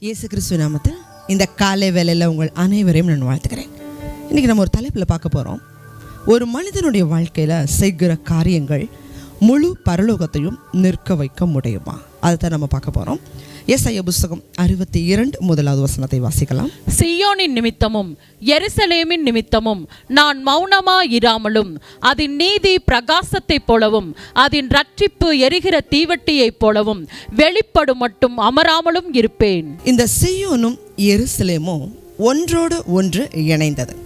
இயேசு கிறிஸ்துவ நாமத்தில் இந்த காலை வேலையில் உங்கள் அனைவரையும் நான் வாழ்த்துக்கிறேன். இன்றைக்கி நம்ம ஒரு தலைப்பில் பார்க்க போகிறோம் ஒரு மனிதனுடைய வாழ்க்கையில் செய்கிற காரியங்கள் முழு பரலோகத்தையும் நிற்க வைக்க முடியுமா? அதை தான் நம்ம பார்க்க போகிறோம் ஏசாயா புஸ்தகம் அறுபத்தி இரண்டு முதலாவது வசனத்தை வாசிக்கலாம். சியோனின் நிமித்தமும் எருசலேமின் நிமித்தமும் நான் மௌனமாயிராமலும் அதன் நீதி பிரகாசத்தைப் போலவும் அதன் ரட்சிப்பு எரிகிற தீவட்டியைப் போலவும் வெளிப்படும் மட்டும் அமராமலும் இருப்பேன். இந்த சீயோனும் எருசலேமும் ஒன்றோடு ஒன்று இணைந்தது.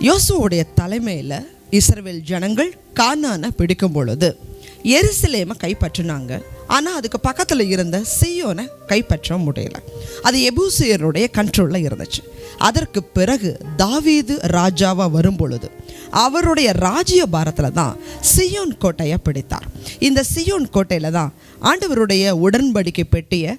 யோசுவோடைய தலைமையில் இஸ்ரவேல் ஜனங்கள் கானானை பிடிக்கும் பொழுது எருசலேமை கைப்பற்றினாங்க. ஆனால் அதுக்கு பக்கத்தில் இருந்த சியோனை கைப்பற்ற முடியல. அது எபூசியருடைய கண்ட்ரோலில் இருந்துச்சு. அதற்கு பிறகு தாவீது ராஜாவாக வரும் பொழுது அவருடைய ராஜ்ய பாரத்தில் தான் சியோன் கோட்டையை பிடித்தார். இந்த சியோன் கோட்டையில் தான் ஆண்டவருடைய உடன்படிக்கை பெட்டியை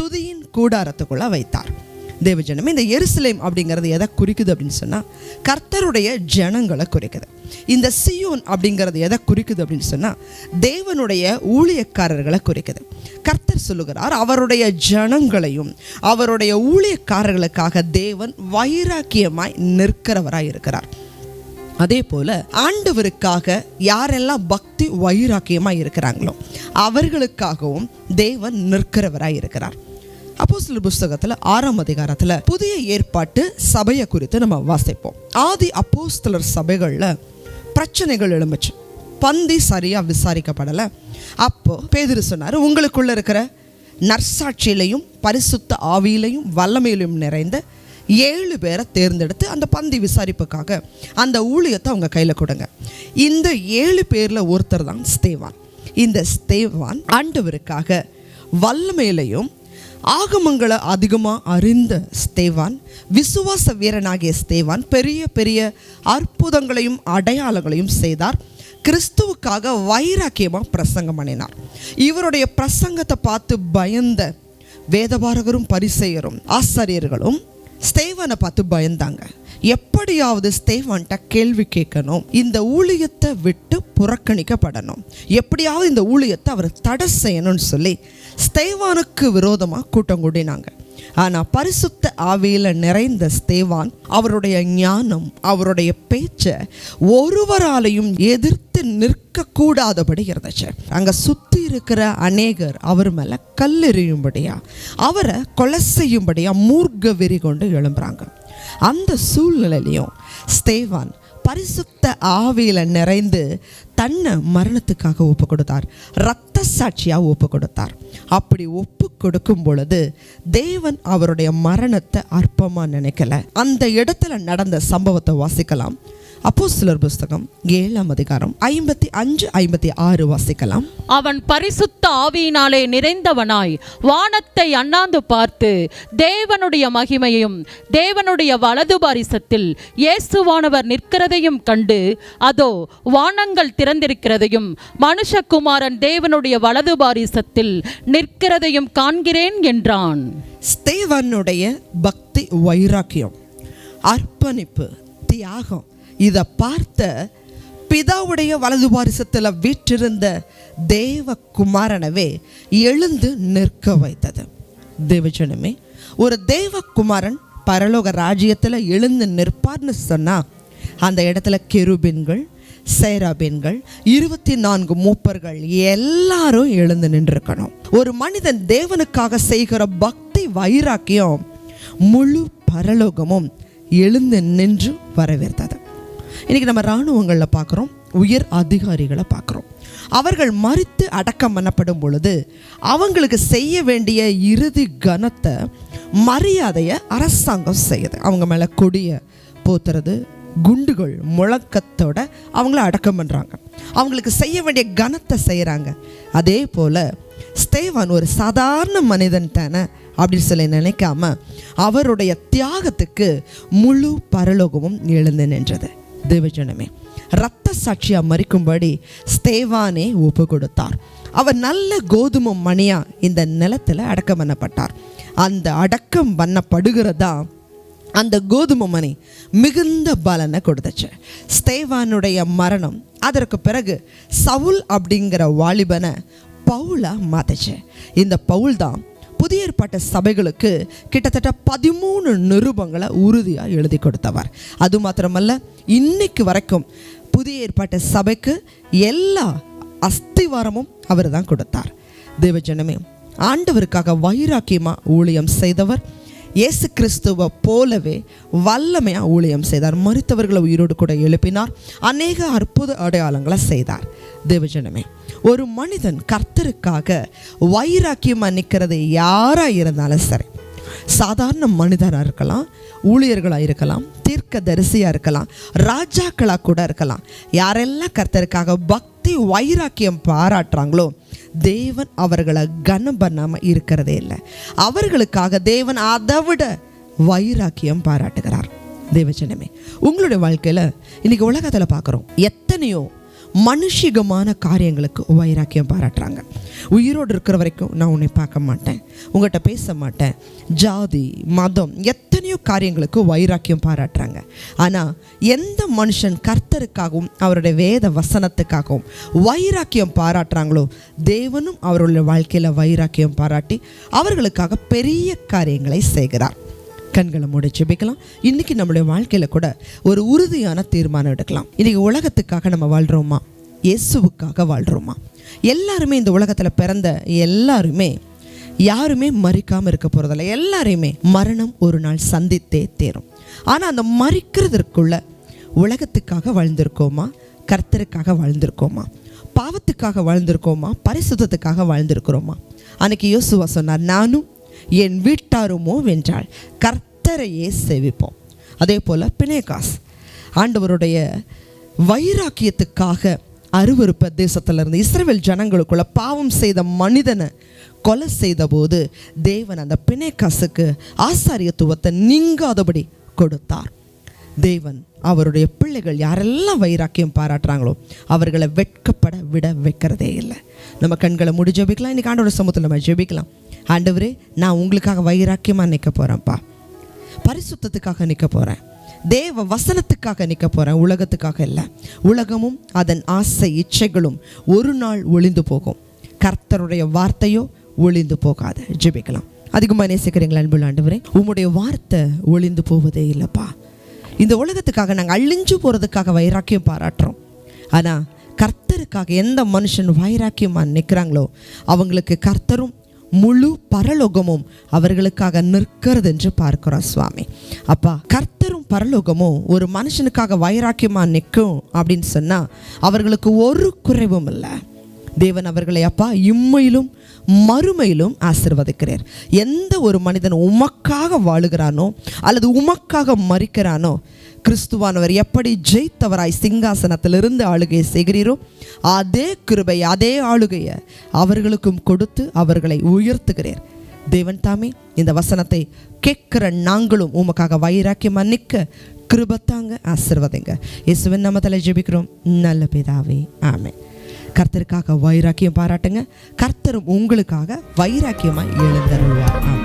துதியின் கூடாரத்துக்குள்ளே வைத்தார். தேவஜனமே. இந்த எருசலேம் அப்படிங்கிறது எதை குறிக்குது அப்படின்னு சொன்னால் கர்த்தருடைய ஜனங்களை குறிக்குது. இந்த சியோன் அப்படிங்கிறது எதை குறிக்குது அப்படின்னு சொன்னால் தேவனுடைய ஊழியக்காரர்களை குறிக்குது. கர்த்தர் சொல்லுகிறார் அவருடைய ஜனங்களையும் அவருடைய ஊழியக்காரர்களுக்காக தேவன் வைராக்கியமாய் நிற்கிறவராய் இருக்கிறார். அதே போல ஆண்டவருக்காக யாரெல்லாம் பக்தி வைராக்கியமாக இருக்கிறாங்களோ அவர்களுக்காகவும் தேவன் நிற்கிறவராய் இருக்கிறார். அப்போஸ்தலர் புஸ்தகத்தில் ஆறாம் அதிகாரத்தில் புதிய ஏற்பாட்டு சபையை குறித்து நம்ம வாசிப்போம். ஆதி அப்போஸ்தலர் சபைகளில் பிரச்சனைகள் எழும்புச்சு. பந்தி சரியாக விசாரிக்கப்படலை. அப்போ பேதிரு சொன்னார் உங்களுக்குள்ள இருக்கிற நற்சாட்சியிலையும் பரிசுத்த ஆவியிலையும் வல்லமையிலையும் நிறைந்த ஏழு பேரை தேர்ந்தெடுத்து அந்த பந்தி விசாரிப்புக்காக அந்த ஊழியத்தை அவங்க கையில் கொடுங்க. இந்த ஏழு பேரில் ஒருத்தர் தான் ஸ்தேவான். இந்த ஸ்தேவான் ஆண்டவருக்காக வல்லமையிலையும் ஆகமங்களை அதிகமாக அறிந்த ஸ்தேவான் விசுவாச வீரனாகிய ஸ்தேவான் பெரிய பெரிய அற்புதங்களையும் அடையாளங்களையும் செய்தார். கிறிஸ்துவுக்காக வைராக்கியமாக பிரசங்கம் பண்ணினார். இவருடைய பிரசங்கத்தை பார்த்து பயந்த வேதபாரகரும் பரிசெயரும் ஆசாரியர்களும் ஸ்தேவனை பார்த்து பயந்தாங்க. எப்படியாவது ஸ்தேவான்ட்ட கேள்வி கேட்கணும். இந்த ஊழியத்தை விட்டு புறக்கணிக்கப்படணும். எப்படியாவது இந்த ஊழியத்தை அவர் தடை செய்யணும்னு சொல்லி ஸ்தேவானுக்கு விரோதமாக கூட்டம் கூடினாங்க. ஆனால் பரிசுத்த ஆவியில் நிறைந்த ஸ்தேவான் அவருடைய ஞானம் அவருடைய பேச்சை ஒருவராலையும் எதிர்த்து நிற்கக்கூடாதபடி இருந்துச்சு. அங்கே சுற்றி இருக்கிற அநேகர் அவர் மேலே கல்லெறியும்படியா அவரை கொலை செய்யும்படியா மூர்க்க வெறி கொண்டு எழும்புறாங்க. அந்த சூழ்நிலையிலையும் ஸ்தேவான் பரிசுத்த ஆவியில் நிறைந்து தன்னை மரணத்துக்காக ஒப்பு கொடுத்தார் ரத்த சாட்சியாக ஒப்பு கொடுத்தார். அப்படி ஒப்பு கொடுக்கும் பொழுது தேவன் அவருடைய மரணத்தை அற்பமாக நினைக்கல. அந்த இடத்துல நடந்த சம்பவத்தை வாசிக்கலாம். அப்போ சிலர் புஸ்தகம் ஏழாம் அதிகாரம் ஐம்பத்தி அஞ்சு ஐம்பத்தி ஆறு வாசிக்கலாம். அவன் பரிசுத்த ஆவியினாலே நிறைந்தவனாய் வானத்தை அண்ணாந்து பார்த்து தேவனுடைய மகிமையும் தேவனுடைய வலது பாரிசத்தில் இயேசுவானவர் நிற்கிறதையும் கண்டு அதோ வானங்கள் திறந்திருக்கிறதையும் மனுஷகுமாரன் தேவனுடைய வலது பாரிசத்தில் நிற்கிறதையும் காண்கிறேன் என்றான். ஸ்தேவனுடைய பக்தி வைராக்கியம் அர்ப்பணிப்பு தியாகம் இதை பார்த்த பிதாவுடைய வலது பாரிசத்தில் வீற்றிருந்த தேவ குமாரனவே எழுந்து நிற்க வைத்தது. தேவஜனமே ஒரு தேவகுமாரன் பரலோக ராஜ்யத்தில் எழுந்து நிற்பார்னு சொன்னால் அந்த இடத்துல கெருபின்கள் சேராபின்கள் இருபத்தி நான்கு மூப்பர்கள் எல்லாரும் எழுந்து நின்றிருக்கணும். ஒரு மனிதன் தேவனுக்காக செய்கிற பக்தி வைராக்கியம் முழு பரலோகமும் எழுந்து நின்று வரவேற்றது. இன்றைக்கி நம்ம இராணுவங்களில் பார்க்குறோம் உயர் அதிகாரிகளை பார்க்குறோம். அவர்கள் மறித்து அடக்கம் பண்ணப்படும் பொழுது அவங்களுக்கு செய்ய வேண்டிய இறுதி கனத்தை மரியாதையை அரசாங்கம் செய்யுது. அவங்க மேலே கொடியை போத்துறது குண்டுகள் முழக்கத்தோட அவங்கள அடக்கம் பண்ணுறாங்க அவங்களுக்கு செய்ய வேண்டிய கனத்தை செய்கிறாங்க அதே போல் ஸ்தேவான் ஒரு சாதாரண மனிதன் தானே அப்படின்னு சொல்லி நினைக்காம அவருடைய தியாகத்துக்கு முழு பரலோகமும் எழுந்து நின்றது. தேவஜனமே. இரத்த சாட்சியாக மறிக்கும்படி ஸ்தேவானே ஒப்பு கொடுத்தார். அவர் நல்ல கோதுமை மணியாக இந்த நிலத்தில் அடக்கம் பண்ணப்பட்டார். அந்த அடக்கம் பண்ணப்படுகிறதா அந்த கோதுமை மணி மிகுந்த பலனை கொடுத்துச்சு. ஸ்தேவானுடைய மரணம் அதற்கு பிறகு சவுல் அப்படிங்கிற வாலிபனை பவுலாக மாத்துச்சு. இந்த பவுல் தான் புதிய ஏற்பாட்ட சபைகளுக்கு கிட்டத்தட்ட பதிமூணு நிருபங்களை உறுதியாக எழுதி கொடுத்தவர். அது மாத்திரமல்ல இன்னைக்கு வரைக்கும் புதிய ஏற்பாட்ட சபைக்கு எல்லா அஸ்திவாரமும் அவர் தான் கொடுத்தார் தேவஜனமே ஆண்டவருக்காக வைராக்கியமா ஊழியம் செய்தவர் இயேசு கிறிஸ்துவை போலவே வல்லமையாக ஊழியம் செய்தார். மறுத்தவர்களை உயிரோடு கூட எழுப்பினார். அநேக அற்புத அடையாளங்களை செய்தார். தேவஜனமே ஒரு மனிதன் கர்த்தருக்காக வைராக்கியமாக நிற்கிறது யாராக இருந்தாலும் சரி சாதாரண மனிதராக இருக்கலாம் ஊழியர்களாக இருக்கலாம் தீர்க்க தரிசியாக இருக்கலாம் ராஜாக்களாக கூட இருக்கலாம் யாரெல்லாம் கர்த்தருக்காக பக்தி வைராக்கியம் பாராட்டுறாங்களோ தேவன் அவர்களை கனம் பண்ணாமல் இருக்கிறதே இல்லை. அவர்களுக்காக தேவன் அதை விட வைராக்கியம் பாராட்டுகிறார். தேவச்சனமே உங்களுடைய வாழ்க்கையில் இன்றைக்கி உலகத்தில் பார்க்குறோம் எத்தனையோ மனுஷிகமான காரியங்களுக்கு வைராக்கியம் பாராட்டுறாங்க. உயிரோடு இருக்கிற வரைக்கும் நான் உன்னை பார்க்க மாட்டேன். உங்கள்கிட்ட பேச மாட்டேன். ஜாதி மதம் எத்தனையோ காரியங்களுக்கு வைராக்கியம் பாராட்டுறாங்க. ஆனால் எந்த மனுஷன் கர்த்தருக்காகவும் அவருடைய வேத வசனத்துக்காகவும் வைராக்கியம் பாராட்டுறாங்களோ தேவனும் அவருடைய வாழ்க்கையில் வைராக்கியம் பாராட்டி அவர்களுக்காக பெரிய காரியங்களை செய்கிறார். கண்களை மூடி ஜெபிக்கலாம். இன்னைக்கு நம்மளுடைய வாழ்க்கையில கூட ஒரு உறுதியான தீர்மானம் எடுக்கலாம். இன்னைக்கு உலகத்துக்காக நம்ம வாழ்றோமா? இயேசுவுக்காக வாழ்றோமா? எல்லாருமே இந்த உலகத்தில் பிறந்த எல்லாருமே யாருமே மறிக்காமல் இருக்க போகிறதில்ல எல்லாரையுமே மரணம் ஒரு நாள் சந்தித்தே தேரும். ஆனால் அந்த மறிக்கிறதற்குள்ள உலகத்துக்காக வாழ்ந்திருக்கோமா? கர்த்தருக்காக வாழ்ந்திருக்கோமா? பாவத்துக்காக வாழ்ந்திருக்கோமா? பரிசுத்தத்துக்காக வாழ்ந்திருக்கிறோமா? அன்னைக்கு யோசுவா சொன்னார் நானும் என் வீட்டாருமோ வென்றாள் கர்த்தரையே சேவிப்போம். அதே போல் பினேகாஸ் ஆண்டவருடைய வைராக்கியத்துக்காக அருவறுப்ப தேசத்திலிருந்து இஸ்ரேல் ஜனங்களுக்குள்ள பாவம் செய்த மனிதனை கொலை செய்தபோது தேவன் அந்த பிணைக்காசுக்கு ஆசாரியத்துவத்தை நீங்காதபடி கொடுத்தார். தேவன் அவருடைய பிள்ளைகள் யாரெல்லாம் வைராக்கியம் பாராட்டுறாங்களோ அவர்களை வெட்கப்பட விட வைக்கிறதே இல்லை. நம்ம கண்களை முடி ஜெபிக்கலாம். இன்றைக்கி ஆண்டோட சமூகத்தில் நம்ம ஜெபிக்கலாம். ஆண்டவரே நான் உங்களுக்காக வைராக்கியமாக நிற்க போகிறேன்ப்பா பரிசுத்தத்துக்காக நிற்க போகிறேன் தேவ வசனத்துக்காக நிற்க போகிறேன் உலகத்துக்காக இல்லை. உலகமும் அதன் ஆசை இச்சைகளும் ஒரு நாள் ஒளிந்து போகும். கர்த்தருடைய வார்த்தையோ ஒளிந்து போகாது. ஜெபிக்கலாம். அதிகமாக நேசிக்கிறீங்களா அன்புள்ள ஆண்டவரே? உங்களுடைய வார்த்தை ஒளிந்து போவதே இல்லைப்பா. இந்த உலகத்துக்காக நாங்கள் அழிஞ்சு போகிறதுக்காக வைராக்கியம் பாராட்டுறோம். ஆனால் கர்த்தருக்காக எந்த மனுஷன் வைராக்கியமாக நிற்கிறாங்களோ அவங்களுக்கு கர்த்தரும் முழு பரலோகமும் அவர்களுக்காக நிற்கிறது என்று பார்க்கிறோம் சுவாமி. அப்பா கர்த்தரும் பரலோகமும் ஒரு மனுஷனுக்காக வைராக்கியமாக நிற்கும் அப்படின்னு சொன்னால் அவர்களுக்கு ஒரு குறைவும் இல்லை. தேவன் அவர்களை அப்பா இம்மையிலும் மறுமையிலும் ஆசிர்வதிக்கிறார் எந்த ஒரு மனிதன் உமக்காக வாழுகிறானோ அல்லது உமக்காக மறிக்கிறானோ கிறிஸ்துவானவர் எப்படி ஜெயித்தவராய் சிங்காசனத்திலிருந்து ஆளுகையை செய்கிறீரோ அதே கிருபை அதே ஆளுகையை அவர்களுக்கும் கொடுத்து அவர்களை உயர்த்துகிறார் தேவன் தாமே இந்த வசனத்தை கேட்கிற நாங்களும் உமக்காக வைராக்கி மன்னிக்க கிருபத்தாங்க ஆசிர்வதிங்க. இயேசுவின் நாமத்தில் ஜெபிக்கிறோம். நல்ல பிதாவே ஆமே கர்த்தருக்காக வைராக்கியம் பாராட்டுங்க. கர்த்தரும் உங்களுக்காக வைராக்கியமாக எழுந்தருள்வார். ஆமென்.